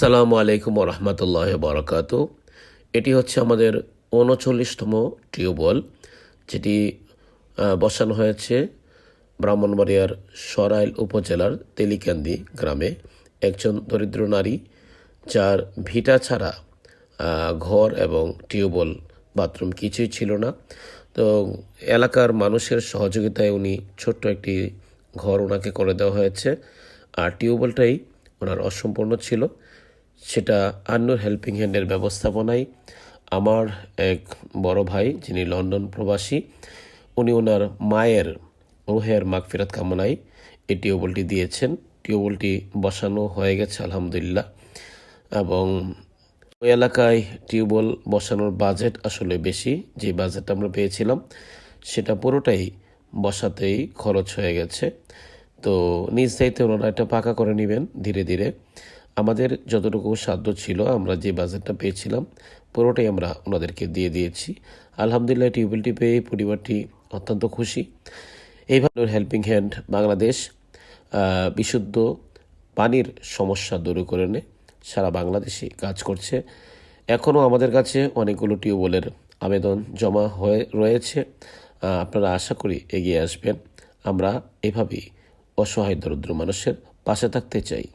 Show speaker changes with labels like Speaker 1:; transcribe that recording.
Speaker 1: সালামু আলাইকুম রহমতুল্লাহ বরকাত এটি হচ্ছে আমাদের উনচল্লিশতম টিউবওয়েল, যেটি বসানো হয়েছে ব্রাহ্মণবাড়িয়ার সরাইল উপজেলার তেলিকান্দি গ্রামে। একজন দরিদ্র নারী যার ভিটা ছাড়া ঘর এবং টিউবওয়েল বাথরুম কিছুই ছিল না। তো এলাকার মানুষের সহযোগিতায় উনি ছোট্ট একটি ঘর ওনাকে করে দেওয়া হয়েছে। আর টিউবওয়েলটাই ওনার অসম্পূর্ণ ছিল। সেটা আন্নুর হেল্পিং হ্যান্ডের ব্যবস্থাপনায়। আমার এক বড় ভাই, যিনি লন্ডন প্রবাসী, উনি ওনার মায়ের, রোহের মাগফিরাত কামনায় এই টিউবওয়েলটি দিয়েছেন। টিউবওয়েলটি বসানো হয়ে গেছে, আলহামদুলিল্লাহ। এবং ওই এলাকায় টিউবওয়েল বসানোর বাজেট আসলে বেশি, যে বাজেট আমরা পেয়েছিলাম, সেটা পুরোটাই বসাতেই খরচ হয়ে গেছে। তো নিজ দায়িত্বে ওনারা এটা পাকা করে নেবেন ধীরে ধীরে। আমাদের যতটুকু সাধ্য ছিল, আমরা যে বাজেটটা পেয়েছিলাম, পুরোটাই আমরা ওনাদেরকে দিয়ে দিয়েছি। আলহামদুলিল্লাহ টিউবওয়েলটি পেয়ে পরিবারটি অত্যন্ত খুশি। এইভাবে হেল্পিং হ্যান্ড বাংলাদেশ বিশুদ্ধ পানির সমস্যা দূর করে নে সারা বাংলাদেশে কাজ করছে। এখনও আমাদের কাছে অনেকগুলো টিউবওয়েলের আবেদন জমা হয়ে রয়েছে। আপনারা আশা করি এগিয়ে আসবেন। আমরা এভাবেই অসহায়, দরিদ্র মানুষের পাশে থাকতে চাই।